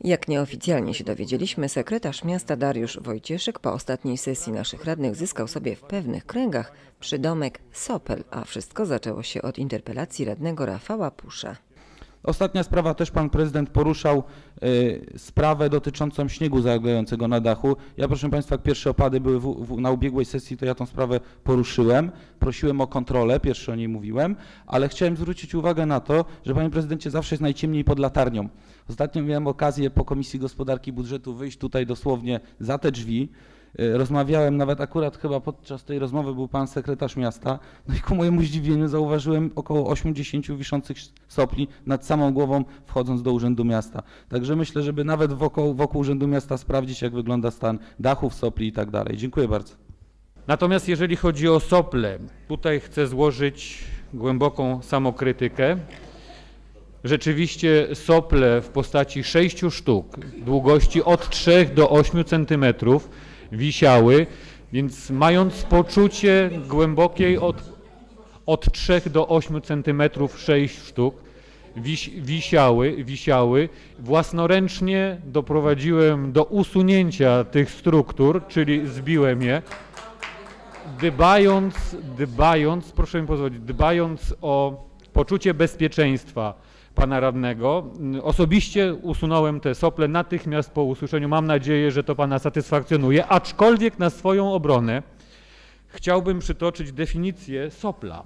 Jak nieoficjalnie się dowiedzieliśmy, sekretarz miasta Dariusz Wojcieszek po ostatniej sesji naszych radnych zyskał sobie w pewnych kręgach przydomek Sopel, a wszystko zaczęło się od interpelacji radnego Rafała Pusza. Ostatnia sprawa, też pan prezydent poruszał y, sprawę dotyczącą śniegu zalejącego na dachu. Ja proszę państwa, jak pierwsze opady były w, w, na ubiegłej sesji, to ja tą sprawę poruszyłem. Prosiłem o kontrolę, pierwszy o niej mówiłem, ale chciałem zwrócić uwagę na to, że panie prezydencie zawsze jest najciemniej pod latarnią. Ostatnio miałem okazję po Komisji Gospodarki i Budżetu wyjść tutaj dosłownie za te drzwi. Y, Rozmawiałem nawet akurat chyba podczas tej rozmowy był pan sekretarz miasta, no i ku mojemu zdziwieniu zauważyłem około 80 wiszących sopli nad samą głową wchodząc do Urzędu Miasta. Także myślę, żeby nawet wokół, wokół Urzędu Miasta sprawdzić jak wygląda stan dachów, sopli i tak dalej. Dziękuję bardzo. Natomiast jeżeli chodzi o sople, tutaj chcę złożyć głęboką samokrytykę. Rzeczywiście sople w postaci sześciu sztuk, długości od 3 do 8 centymetrów wisiały, więc mając poczucie głębokiej od, od 3 do 8 centymetrów 6 sztuk, wiś, wisiały, wisiały. Własnoręcznie doprowadziłem do usunięcia tych struktur, czyli zbiłem je dbając, dbając, proszę mi pozwolić, dbając o poczucie bezpieczeństwa pana radnego, osobiście usunąłem te sople natychmiast po usłyszeniu. Mam nadzieję, że to pana satysfakcjonuje, aczkolwiek na swoją obronę chciałbym przytoczyć definicję sopla.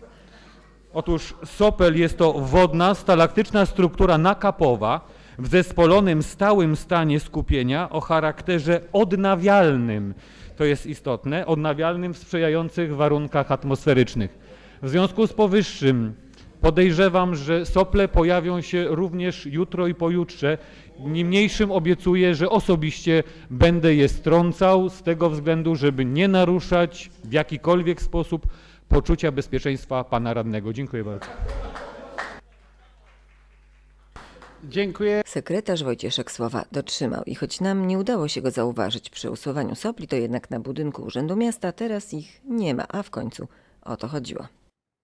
Otóż sopel jest to wodna, stalaktyczna struktura nakapowa w zespolonym stałym stanie skupienia o charakterze odnawialnym. To jest istotne, odnawialnym w sprzyjających warunkach atmosferycznych. W związku z powyższym podejrzewam, że sople pojawią się również jutro i pojutrze. Niemniejszym obiecuję, że osobiście będę je strącał z tego względu, żeby nie naruszać w jakikolwiek sposób poczucia bezpieczeństwa pana radnego. Dziękuję bardzo. Dziękuję. Sekretarz Wojcieszek słowa dotrzymał i choć nam nie udało się go zauważyć przy usuwaniu sopli, to jednak na budynku Urzędu Miasta teraz ich nie ma, a w końcu o to chodziło.